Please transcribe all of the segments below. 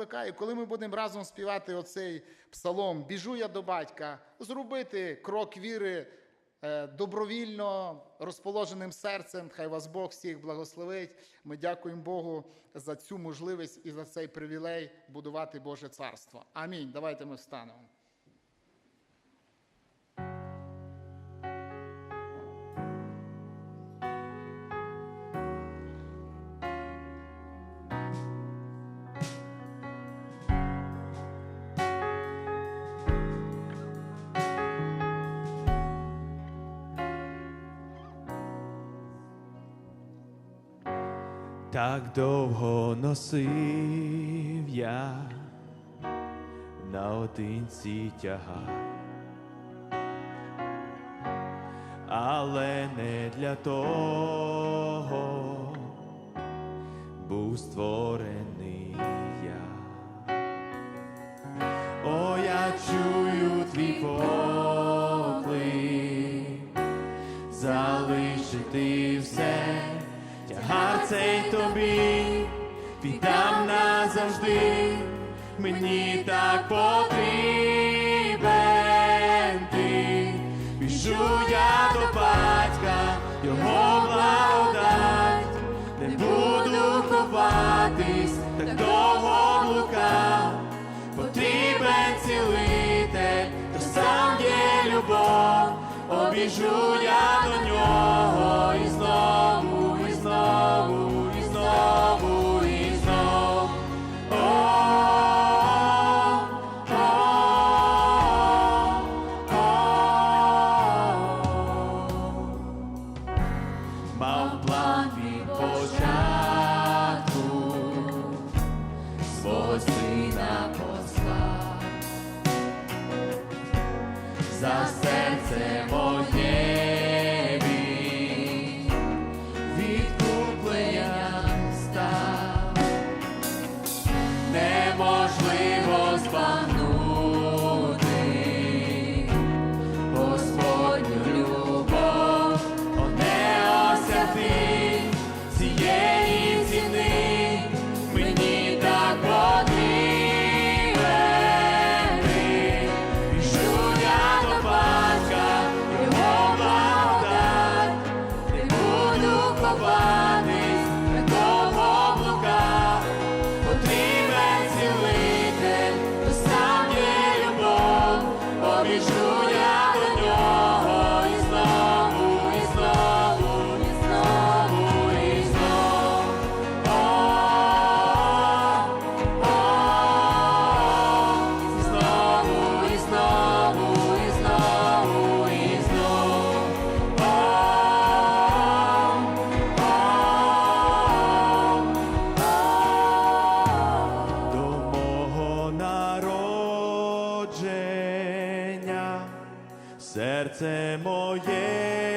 закликаю, коли ми будемо разом співати оцей псалом, біжу я до батька, зробити крок віри е, добровільно розположеним серцем. Хай вас Бог всіх благословить. Ми дякуємо Богу за цю можливість і за цей привілей будувати Боже царство. Амінь. Давайте ми встанемо. Так довго носив я наодинці тягар, але не для того був створений я. О, я чую твій поклик, цей тобі, віддам назавжди, мені так потрібен ти, біжу я до батька, його благодать, не буду ховатись, так довго блукав, потрібен цілитель, то сам є любов, обіжу я до нього і знову, і буду серце моє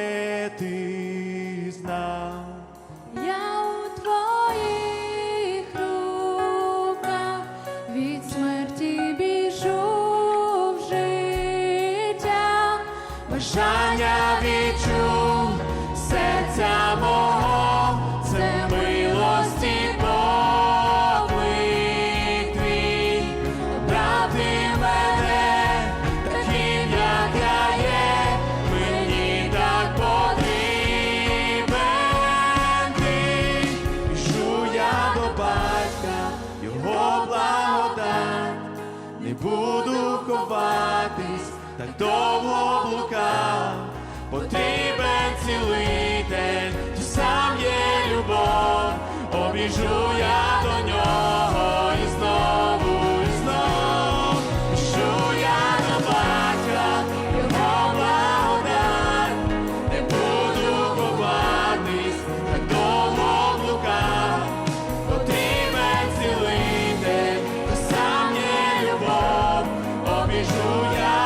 не буду ховатись, так довго блукав, потрібен цілитель, ти сам є любов, обіжу я Hallelujah.